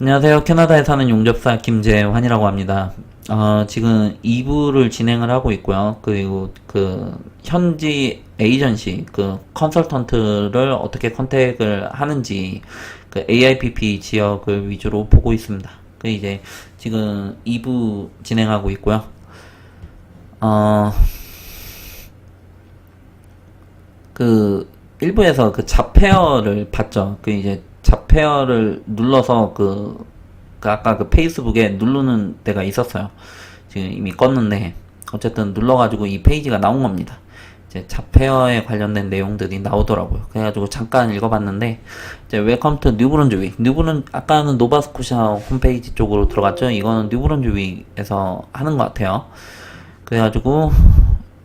안녕하세요. 캐나다에 사는 용접사 김재환이라고 합니다. 어, 지금 2부를 진행을 하고 있고요. 그리고 그 현지 에이전시 그 컨설턴트를 어떻게 컨택을 하는지 그 AIPP 지역을 위주로 보고 있습니다. 그 이제 지금 2부 진행하고 있고요. 어, 그 일부에서 그 잡페어를 봤죠. 그 이제 잡페어를 눌러서 그, 그 아까 그 페이스북에 누르는 데가 있었어요. 지금 이미 껐는데 어쨌든 눌러가지고 이 페이지가 나온 겁니다. 이제 잡페어에 관련된 내용들이 나오더라고요. 그래가지고 잠깐 읽어봤는데 이제 웰컴 투 뉴브런즈윅 뉴브런 아까는 노바스코샤 홈페이지 쪽으로 들어갔죠. 이거는 뉴브런즈윅에서 하는 것 같아요. 그래가지고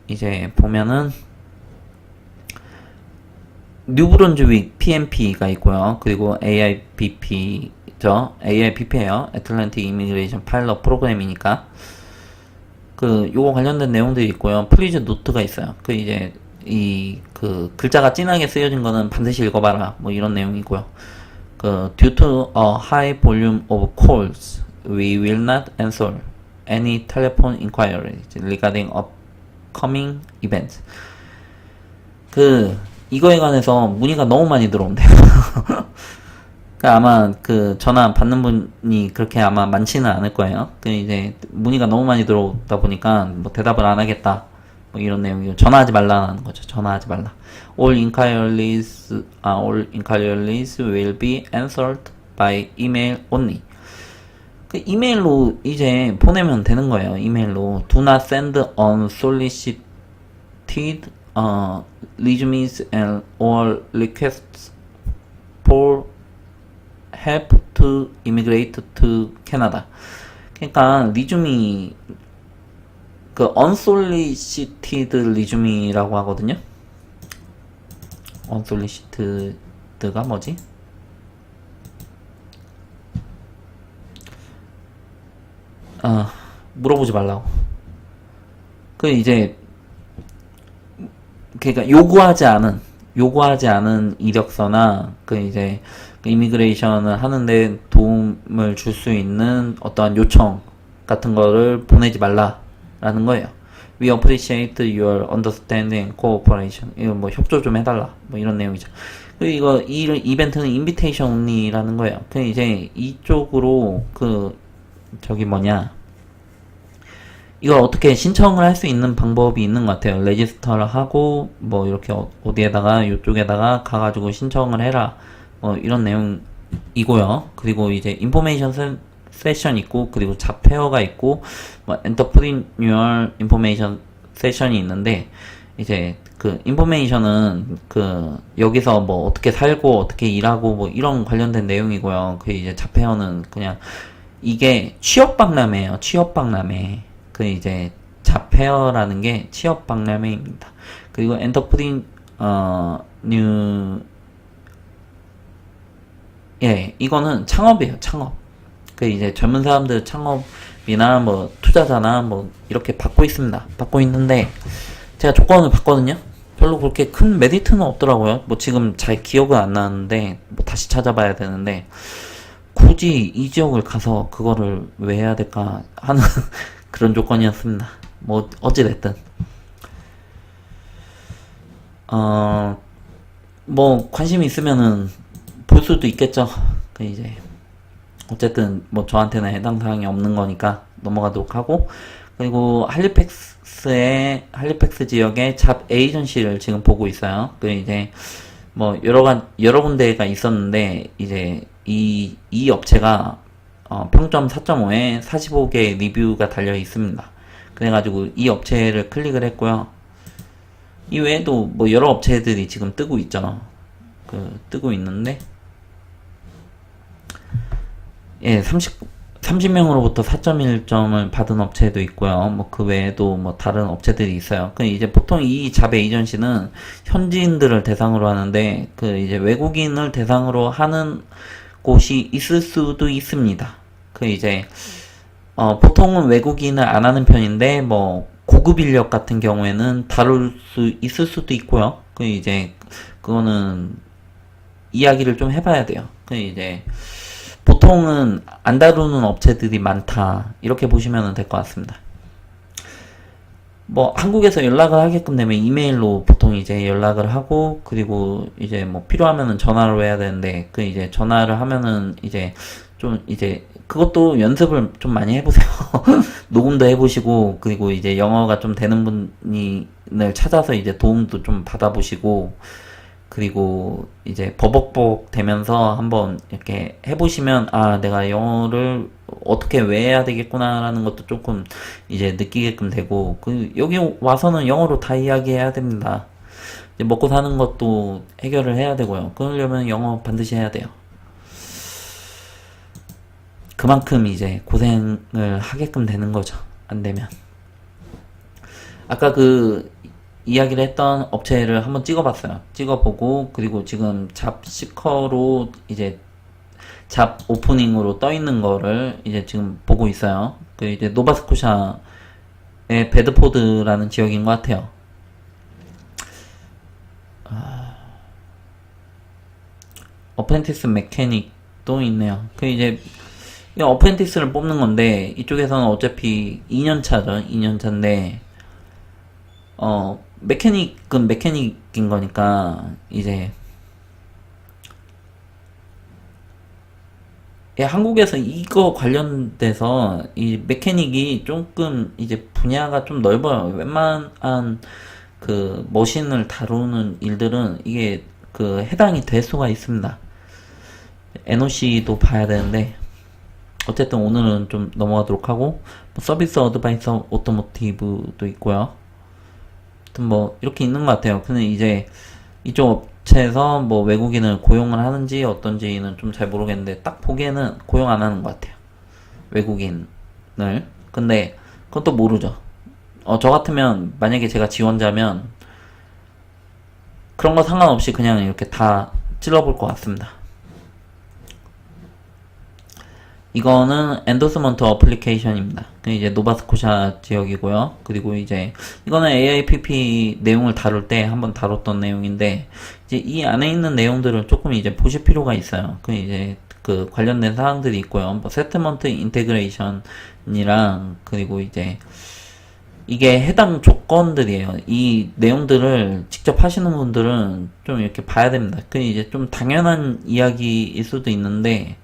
이제 보면은 뉴브런즈윅 PMP가 있고요. 그리고 AIPP죠. AIPP예요. 애틀랜틱 이미그레이션 파일럿 프로그램이니까. 그 요거 관련된 내용들이 있고요. 플리즈 노트가 있어요. 그 이제 이 그 글자가 진하게 쓰여진 거는 반드시 읽어봐라. 뭐 이런 내용이고요. 그 due to a high volume of calls, we will not answer any telephone inquiries regarding upcoming events. 그 이거에 관해서 문의가 너무 많이 들어온대요. 그러니까 아마 그 전화 받는 분이 그렇게 아마 많지는 않을 거예요. 그 이제 문의가 너무 많이 들어오다 보니까 뭐 대답을 안 하겠다. 뭐 이런 내용이고 전화하지 말라는 거죠. 전화하지 말라. All inquiries, 아, all inquiries will be answered by email only. 그 이메일로 이제 보내면 되는 거예요. 이메일로 do not send unsolicited uh, resumes and or requests for help to immigrate to Canada. 그러니까 리주미 그 unsolicited 리주미라고 하거든요. unsolicited가 뭐지? 아 물어보지 말라고. 그 이제 그러니까 요구하지 않은 요구하지 않은 이력서나 그 이제 그 이미그레이션을 하는데 도움을 줄 수 있는 어떠한 요청 같은 거를 보내지 말라라는 거예요. We appreciate your understanding and cooperation. 이거 뭐 협조 좀 해달라. 뭐 이런 내용이죠. 그리고 이거 이 이벤트는 인비테이션 only라는 거예요. 그 이제 이쪽으로 그 저기 뭐냐 이걸 어떻게 신청을 할 수 있는 방법이 있는 것 같아요. 레지스터를 하고 뭐 이렇게 어- 어디에다가 이쪽에다가 가가지고 신청을 해라. 뭐 이런 내용이고요. 그리고 이제 인포메이션 세, 세션 있고 그리고 잡페어가 있고 뭐 엔터프리뉴얼 인포메이션 세션이 있는데 이제 그 인포메이션은 그 여기서 뭐 어떻게 살고 어떻게 일하고 뭐 이런 관련된 내용이고요. 그 이제 잡페어는 그냥 이게 취업 박람회예요. 취업 박람회. 그 이제 잡페어라는 게 취업 박람회입니다. 그리고 엔터프린 어 뉴 예, 이거는 창업이에요. 창업. 그 이제 젊은 사람들 창업이나 뭐 투자자나 뭐 이렇게 받고 있습니다. 받고 있는데 제가 조건을 봤거든요. 별로 그렇게 큰 메리트는 없더라고요. 뭐 지금 잘 기억은 안 나는데 뭐 다시 찾아봐야 되는데 굳이 이 지역을 가서 그거를 왜 해야 될까 하는 그런 조건이었습니다. 뭐 어찌됐든 어 뭐 관심 있으면은 볼 수도 있겠죠. 그 이제 어쨌든 뭐 저한테는 해당 사항이 없는 거니까 넘어가도록 하고 그리고 할리팩스의 할리팩스 지역의 잡 에이전시를 지금 보고 있어요. 그 이제 뭐 여러 간 여러 군데가 있었는데 이제 이 이 업체가 어, 평점 4.5에 45개 리뷰가 달려 있습니다. 그래가지고 이 업체를 클릭을 했고요. 이 외에도 뭐 여러 업체들이 지금 뜨고 있죠. 그 뜨고 있는데 예, 30 30명으로부터 4.1점을 받은 업체도 있고요. 뭐 그 외에도 뭐 다른 업체들이 있어요. 그 이제 보통 이잡 에이전시는 현지인들을 대상으로 하는데 그 이제 외국인을 대상으로 하는 곳이 있을 수도 있습니다. 그 이제 어, 보통은 외국인을 안 하는 편인데 뭐 고급 인력 같은 경우에는 다룰 수 있을 수도 있고요. 그 이제 그거는 이야기를 좀 해봐야 돼요. 그 이제 보통은 안 다루는 업체들이 많다. 이렇게 보시면 될 것 같습니다. 뭐 한국에서 연락을 하게끔 되면 이메일로 보통 이제 연락을 하고 그리고 이제 뭐 필요하면은 전화로 해야 되는데 그 이제 전화를 하면은 이제 좀 이제 그것도 연습을 좀 많이 해보세요. 녹음도 해보시고 그리고 이제 영어가 좀 되는 분을 찾아서 이제 도움도 좀 받아보시고 그리고 이제 버벅버벅 되면서 한번 이렇게 해보시면 아 내가 영어를 어떻게 왜 해야 되겠구나라는 것도 조금 이제 느끼게끔 되고 그 여기 와서는 영어로 다 이야기해야 됩니다. 먹고 사는 것도 해결을 해야 되고요. 그러려면 영어 반드시 해야 돼요. 그만큼 이제 고생을 하게끔 되는 거죠. 안 되면. 아까 그 이야기를 했던 업체를 한번 찍어봤어요. 찍어보고 그리고 지금 잡 시커로 이제 잡 오프닝으로 떠 있는 거를 이제 지금 보고 있어요. 그 이제 노바스코샤의 베드포드라는 지역인 것 같아요. 아, 어프렌티스 메케닉도 있네요. 그 이제 이 어프렌티스를 뽑는 건데 이쪽에서는 어차피 2년 차죠. 2년 차인데 어 메케닉은 메케닉인 거니까 이제 예, 한국에서 이거 관련돼서 이 메케닉이 조금 이제 분야가 좀 넓어요. 웬만한 그 머신을 다루는 일들은 이게 그 해당이 될 수가 있습니다. NOC도 봐야 되는데 어쨌든 오늘은 좀 넘어가도록 하고 뭐 서비스 어드바이서 오토모티브도 있고요. 뭐 이렇게 있는 것 같아요. 근데 이제 이쪽 업체에서 뭐 외국인을 고용을 하는지 어떤지는 좀 잘 모르겠는데 딱 보기에는 고용 안 하는 것 같아요. 외국인을. 근데 그것도 모르죠. 어, 저 같으면 만약에 제가 지원자면 그런 거 상관없이 그냥 이렇게 다 찔러볼 것 같습니다. 이거는 엔도스먼트 어플리케이션입니다. 그 이제 노바스코샤 지역이고요. 그리고 이제 이거는 AIPP 내용을 다룰 때 한번 다뤘던 내용인데 이제 이 안에 있는 내용들을 조금 이제 보실 필요가 있어요. 그 이제 그 관련된 사항들이 있고요. 뭐 세트먼트 인테그레이션이랑 그리고 이제 이게 해당 조건들이에요. 이 내용들을 직접 하시는 분들은 좀 이렇게 봐야 됩니다. 그 이제 좀 당연한 이야기일 수도 있는데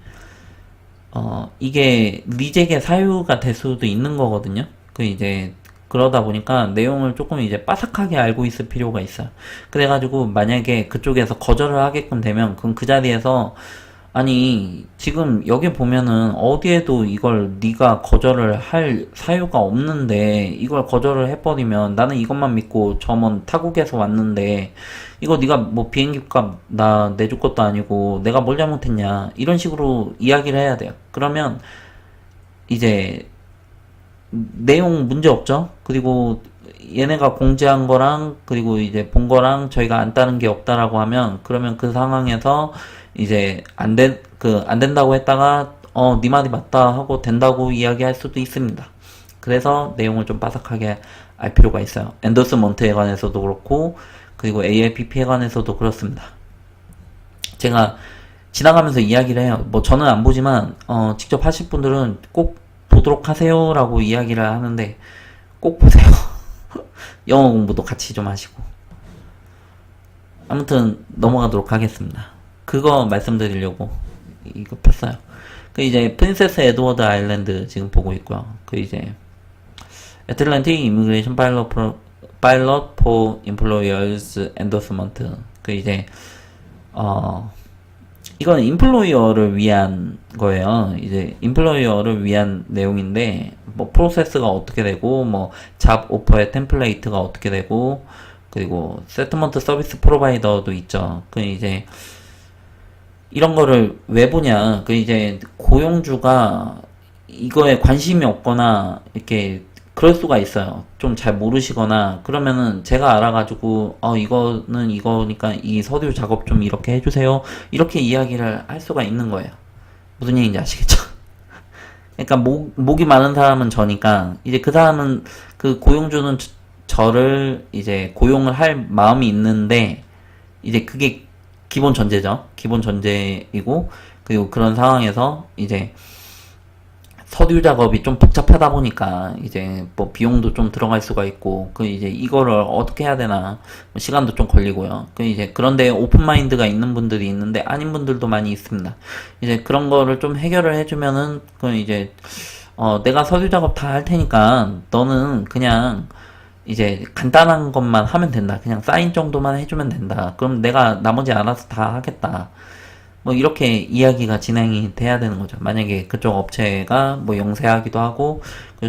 어, 이게 리젝의 사유가 될 수도 있는 거거든요. 그 이제 그러다 보니까 내용을 조금 이제 빠삭하게 알고 있을 필요가 있어요. 그래가지고 만약에 그쪽에서 거절을 하게끔 되면 그럼 그 자리에서 아니 지금 여기 보면은 어디에도 이걸 네가 거절을 할 사유가 없는데 이걸 거절을 해버리면 나는 이것만 믿고 저 먼 타국에서 왔는데 이거 네가 뭐 비행기 값 나 내줄 것도 아니고 내가 뭘 잘못했냐 이런 식으로 이야기를 해야 돼요. 그러면 이제 내용 문제 없죠. 그리고 얘네가 공지한 거랑 그리고 이제 본 거랑 저희가 안 따른 게 없다라고 하면 그러면 그 상황에서 이제 안 된, 그, 안 된다고 했다가, 어, 네 말이 맞다 하고 된다고 이야기할 수도 있습니다. 그래서 내용을 좀 빠삭하게 알 필요가 있어요. 엔더스먼트에 관해서도 그렇고, 그리고 ALPP에 관해서도 그렇습니다. 제가 지나가면서 이야기를 해요. 뭐 저는 안 보지만, 어, 직접 하실 분들은 꼭 보도록 하세요라고 이야기를 하는데, 꼭 보세요. 영어 공부도 같이 좀 하시고. 아무튼 넘어가도록 하겠습니다. 그거 말씀드리려고 이거 폈어요. 그 이제 프린세스 에드워드 아일랜드 지금 보고 있고요. 그 이제 애틀랜틱 이미그레이션 파일럿 포 인플로이어스 엔도스먼트 그 이제 어 이건 인플로이어를 위한 거예요. 이제 인플로이어를 위한 내용인데 뭐 프로세스가 어떻게 되고 뭐 잡 오퍼의 템플레이트가 어떻게 되고 그리고 세트먼트 서비스 프로바이더도 있죠. 그 이제 이런 거를 왜 보냐. 그 이제 고용주가 이거에 관심이 없거나 이렇게 그럴 수가 있어요. 좀 잘 모르시거나 그러면은 제가 알아가지고 어 이거는 이거니까 이 서류 작업 좀 이렇게 해주세요. 이렇게 이야기를 할 수가 있는 거예요. 무슨 얘기인지 아시겠죠? 그러니까 목, 목이 많은 사람은 저니까 이제 그 사람은 그 고용주는 저, 저를 이제 고용을 할 마음이 있는데 이제 그게 기본 전제죠. 기본 전제이고 그리고 그런 상황에서 이제 서류 작업이 좀 복잡하다 보니까 이제 뭐 비용도 좀 들어갈 수가 있고 그 이제 이거를 어떻게 해야 되나 뭐 시간도 좀 걸리고요. 그 이제 그런데 오픈 마인드가 있는 분들이 있는데 아닌 분들도 많이 있습니다. 이제 그런 거를 좀 해결을 해주면은 그 이제 어 내가 서류 작업 다 할 테니까 너는 그냥 이제 간단한 것만 하면 된다. 그냥 사인 정도만 해주면 된다. 그럼 내가 나머지 알아서 다 하겠다. 뭐 이렇게 이야기가 진행이 돼야 되는 거죠. 만약에 그쪽 업체가 뭐 영세하기도 하고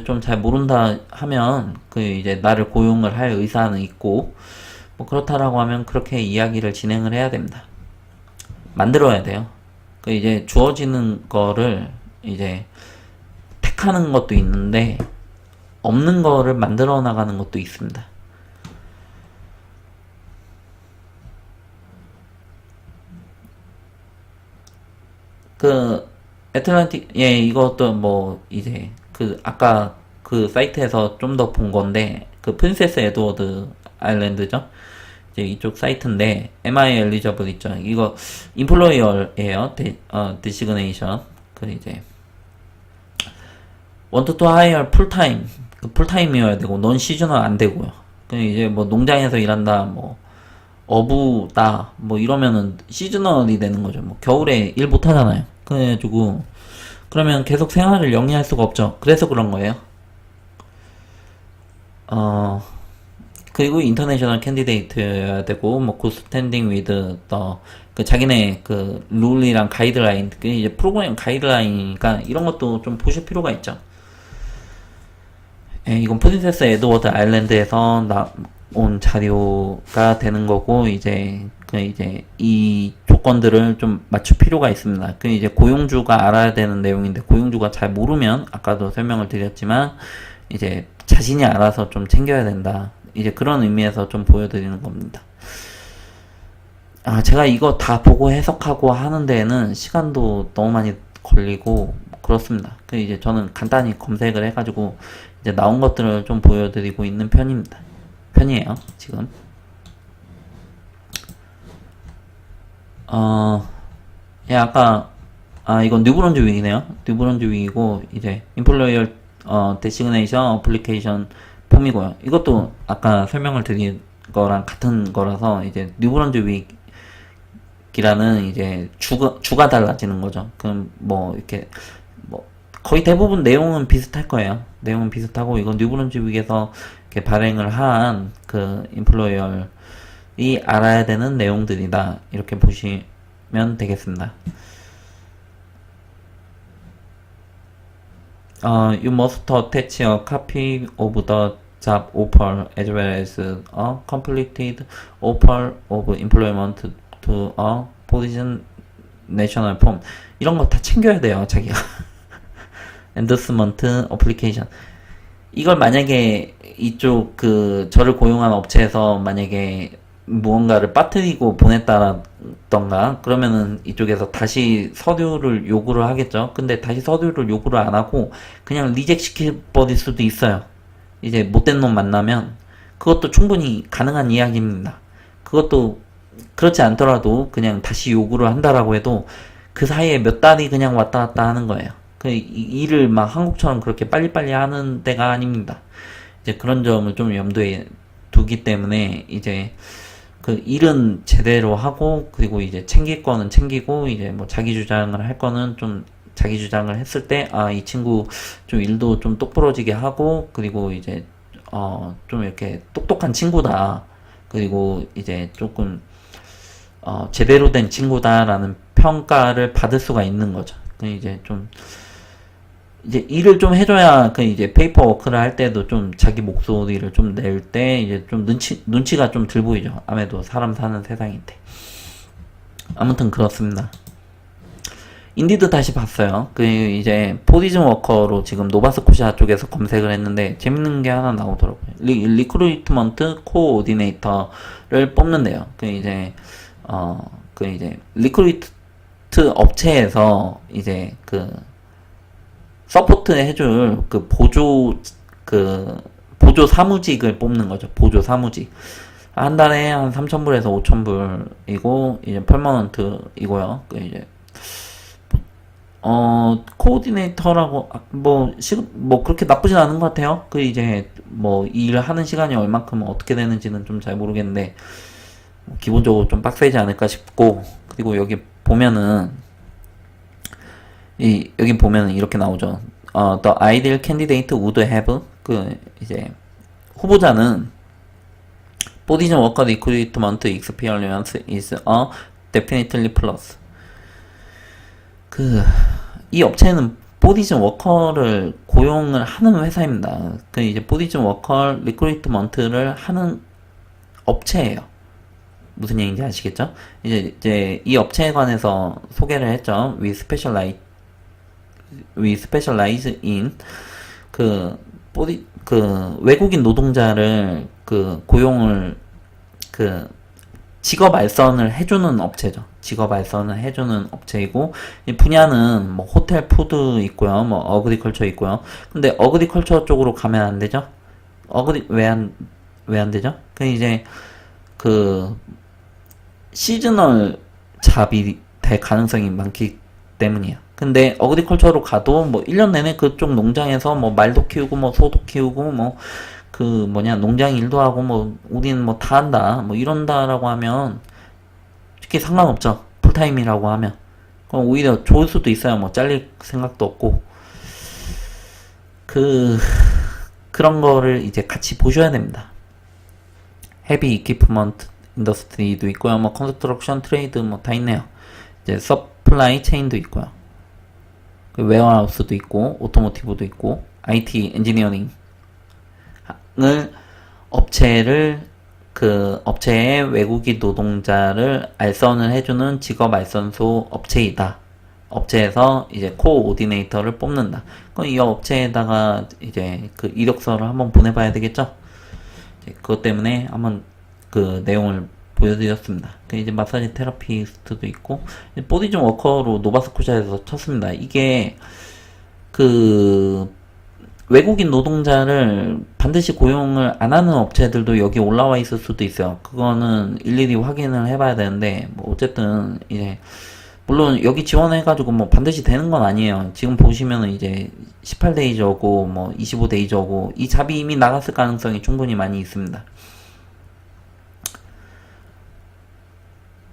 좀 잘 모른다 하면 그 이제 나를 고용을 할 의사는 있고 뭐 그렇다라고 하면 그렇게 이야기를 진행을 해야 됩니다. 만들어야 돼요. 그 이제 주어지는 거를 이제 택하는 것도 있는데 없는 거를 만들어 나가는 것도 있습니다. 그 애틀란틱 예 이것도 뭐 이제 그 아까 그 사이트에서 좀 더 본 건데 그 프린세스 에드워드 아일랜드죠? 이제 이쪽 사이트인데 MI 엘리저블 있죠? 이거 인플로이어예요 데, 어 디시그네이션 그 이제 원투 투 하이어 풀타임 그 풀타임이어야 되고 넌 시즌은 안 되고요 그 이제 뭐 농장에서 일한다 뭐 어부다 뭐 이러면은 시즈널이 되는 거죠. 뭐 겨울에 일 못 하잖아요. 그래가지고 그러면 계속 생활을 영위할 수가 없죠. 그래서 그런 거예요. 어 그리고 인터내셔널 캔디데이트여야 되고 뭐 굿스탠딩 위드 더그 자기네 그 룰이랑 가이드라인 그 이제 프로그램 가이드라인이니까 이런 것도 좀 보실 필요가 있죠. 예, 이건 프린세스 에드워드 아일랜드에서 나, 온 자료가 되는 거고 이제 그 이제 이 조건들을 좀 맞출 필요가 있습니다. 그 이제 고용주가 알아야 되는 내용인데 고용주가 잘 모르면 아까도 설명을 드렸지만 이제 자신이 알아서 좀 챙겨야 된다. 이제 그런 의미에서 좀 보여드리는 겁니다. 아, 제가 이거 다 보고 해석하고 하는 데에는 시간도 너무 많이 걸리고 그렇습니다. 그 이제 저는 간단히 검색을 해가지고 이제 나온 것들을 좀 보여드리고 있는 편입니다. 편이에요, 지금. 어, 예, 아까, 아, 이건 뉴브론즈 윙이네요. 뉴브론즈 윙이고, 이제, 인플로이어, 어, 데시그네이션 어플리케이션 폼이고요. 이것도 아까 설명을 드린 거랑 같은 거라서, 이제, 뉴브론즈 윙 이라는 이제, 주가, 주가 달라지는 거죠. 그럼 뭐, 이렇게, 뭐, 거의 대부분 내용은 비슷할 거예요. 내용은 비슷하고, 이건 뉴브론즈 윙에서 이렇게 발행을 한 그 인플로이어이 알아야 되는 내용들이다. 이렇게 보시면 되겠습니다. 어, you must attach a copy of the job offer as well as a completed offer of employment to a position national form. 이런 거 다 챙겨야 돼요, 자기가. Endorsement application. 이걸 만약에 이쪽 그 저를 고용한 업체에서 만약에 무언가를 빠뜨리고 보냈다던가 그러면은 이쪽에서 다시 서류를 요구를 하겠죠. 근데 다시 서류를 요구를 안 하고 그냥 리젝 시켜 버릴 수도 있어요. 이제 못된 놈 만나면 그것도 충분히 가능한 이야기입니다. 그것도 그렇지 않더라도 그냥 다시 요구를 한다라고 해도 그 사이에 몇 달이 그냥 왔다 갔다 하는 거예요. 그 일을 막 한국처럼 그렇게 빨리빨리 하는 데가 아닙니다. 이제 그런 점을 좀 염두에 두기 때문에 이제 그 일은 제대로 하고 그리고 이제 챙길 거는 챙기고 이제 뭐 자기 주장을 할 거는 좀 자기 주장을 했을 때 아 이 친구 좀 일도 좀 똑부러지게 하고 그리고 이제 어 좀 이렇게 똑똑한 친구다 그리고 이제 조금 어 제대로 된 친구다라는 평가를 받을 수가 있는 거죠. 그 이제 좀 이제 일을 좀 해줘야 그 이제 페이퍼 워크를 할 때도 좀 자기 목소리를 좀 낼 때 이제 좀 눈치 눈치가 좀 들 보이죠. 아무래도 사람 사는 세상인데. 아무튼 그렇습니다. 인디드 다시 봤어요. 그 이제 포디즘 워커로 지금 노바스코시아 쪽에서 검색을 했는데 재밌는 게 하나 나오더라고요. 리, 리크루이트먼트 코오디네이터를 뽑는데요. 그 이제 어 그 이제 리크루이트 업체에서 이제 그 서포트 해줄 그 보조 그 보조 사무직을 뽑는 거죠. 보조 사무직. 한 달에 한 3,000불에서 5,000불이고 이제 퍼머넌트이고요. 그 이제 어, 코오디네이터라고, 아, 뭐, 시, 뭐, 그렇게 나쁘진 않은 것 같아요. 그, 이제, 뭐, 일을 하는 시간이 얼만큼 어떻게 되는지는 좀 잘 모르겠는데, 뭐 기본적으로 좀 빡세지 않을까 싶고, 그리고 여기 보면은, 이, 여기 보면은 이렇게 나오죠. 어, the ideal candidate would have, 그, 이제, 후보자는, position worker recruitment experience is a definitely plus. 그, 이 업체는 보디즌 워커를 고용을 하는 회사입니다. 그 이제 보디즌 워커 리크루트먼트를 하는 업체예요. 무슨 얘기인지 아시겠죠? 이제 이제 이 업체에 관해서 소개를 했죠. We specialize we specialize in 그 보디 그 외국인 노동자를 그 고용을 그 직업 알선을 해주는 업체죠. 직업 알선을 해주는 업체이고 이 분야는 뭐 호텔 푸드 있고요, 뭐 어그리컬처 있고요. 근데 어그리컬처 쪽으로 가면 안 되죠? 어그리 왜 안 왜 안 되죠? 그 이제 그 시즈널 잡이 될 가능성이 많기 때문이에요. 근데 어그리컬처로 가도 뭐 1년 내내 그쪽 농장에서 뭐 말도 키우고 뭐 소도 키우고 뭐 그 뭐냐 농장 일도 하고 뭐 우리는 뭐 다 한다 뭐 이런다라고 하면 특히 상관없죠. 풀타임이라고 하면 그럼 오히려 좋을 수도 있어요. 뭐 잘릴 생각도 없고 그 그런 거를 이제 같이 보셔야 됩니다. 헤비 이퀴프먼트 인더스트리도 있고요. 뭐 컨스트럭션 트레이드 뭐 다 있네요. 이제 서플라이 체인도 있고요. 그 웨어하우스도 있고 오토모티브도 있고 IT 엔지니어링을 업체를 그 업체의 외국인 노동자를 알선을 해주는 직업 알선소 업체이다. 업체에서 이제 코오디네이터를 뽑는다. 그럼 이 업체에다가 이제 그 이력서를 한번 보내봐야 되겠죠? 그것 때문에 한번 그 내용을 보여드렸습니다. 그 이제 마사지 테라피스트도 있고 보디즘 워커로 노바스코샤에서 쳤습니다. 이게 그 외국인 노동자를 반드시 고용을 안 하는 업체들도 여기 올라와 있을 수도 있어요. 그거는 일일이 확인을 해봐야 되는데 뭐 어쨌든 이제 물론 여기 지원해가지고 뭐 반드시 되는 건 아니에요. 지금 보시면은 이제 18데이저고 뭐 25데이저고 이 잡이 이미 나갔을 가능성이 충분히 많이 있습니다.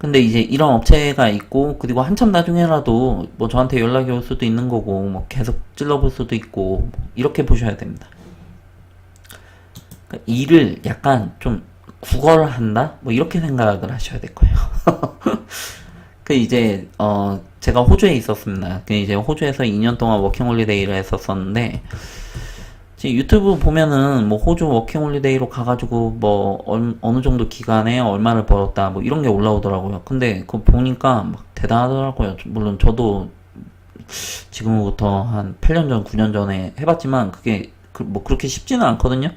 근데 이제 이런 업체가 있고 그리고 한참 나중에라도 뭐 저한테 연락이 올 수도 있는 거고 뭐 계속 찔러볼 수도 있고 뭐 이렇게 보셔야 됩니다. 그러니까 일을 약간 좀 구걸한다 뭐 이렇게 생각을 하셔야 될 거예요. 그 이제 어 제가 호주에 있었습니다. 그 이제 호주에서 2년 동안 워킹홀리데이를 했었었는데 유튜브 보면은 뭐 호주 워킹홀리데이로 가가지고 뭐 얼, 어느 정도 기간에 얼마를 벌었다 뭐 이런 게 올라오더라고요. 근데 그거 보니까 막 대단하더라고요. 물론 저도 지금부터 한 8년 전, 9년 전에 해봤지만 그게 그 뭐 그렇게 쉽지는 않거든요.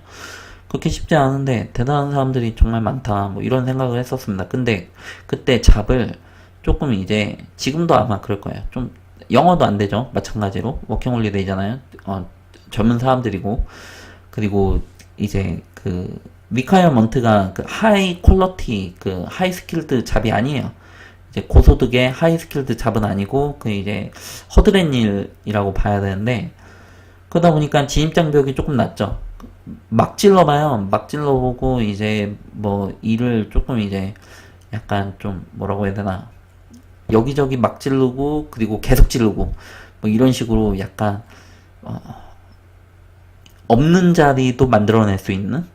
그렇게 쉽지 않은데 대단한 사람들이 정말 많다 뭐 이런 생각을 했었습니다. 근데 그때 잡을 조금 이제 지금도 아마 그럴 거예요. 좀 영어도 안 되죠. 마찬가지로 워킹홀리데이잖아요. 어, 젊은 사람들이고 그리고 이제 그 리카이어먼트가 그 하이 퀄러티 그 하이 스킬드 잡이 아니에요. 이제 고소득의 하이 스킬드 잡은 아니고 그 이제 허드렛 일이라고 봐야 되는데 그러다 보니까 진입 장벽이 조금 낮죠. 막 찔러봐요. 막 찔러보고 이제 뭐 일을 조금 이제 약간 좀 뭐라고 해야 되나 여기저기 막 찌르고 그리고 계속 찌르고 뭐 이런 식으로 약간 어, 없는 자리도 만들어낼 수 있는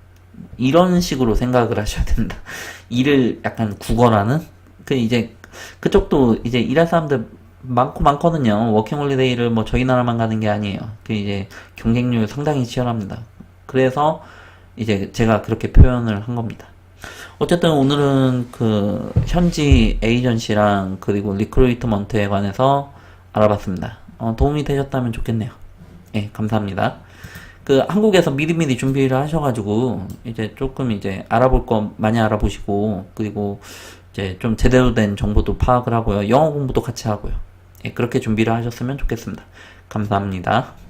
이런 식으로 생각을 하셔야 된다. 일을 약간 구걸하는 그 이제 그쪽도 이제 일할 사람들 많고 많거든요. 워킹홀리데이를 뭐 저희 나라만 가는 게 아니에요. 그 이제 경쟁률 상당히 치열합니다. 그래서 이제 제가 그렇게 표현을 한 겁니다. 어쨌든 오늘은 그 현지 에이전시랑 그리고 리크루이트먼트에 관해서 알아봤습니다. 어, 도움이 되셨다면 좋겠네요. 예, 감사합니다. 그 한국에서 미리미리 준비를 하셔가지고 이제 조금 이제 알아볼 거 많이 알아보시고 그리고 이제 좀 제대로 된 정보도 파악을 하고요. 영어 공부도 같이 하고요. 예, 그렇게 준비를 하셨으면 좋겠습니다. 감사합니다.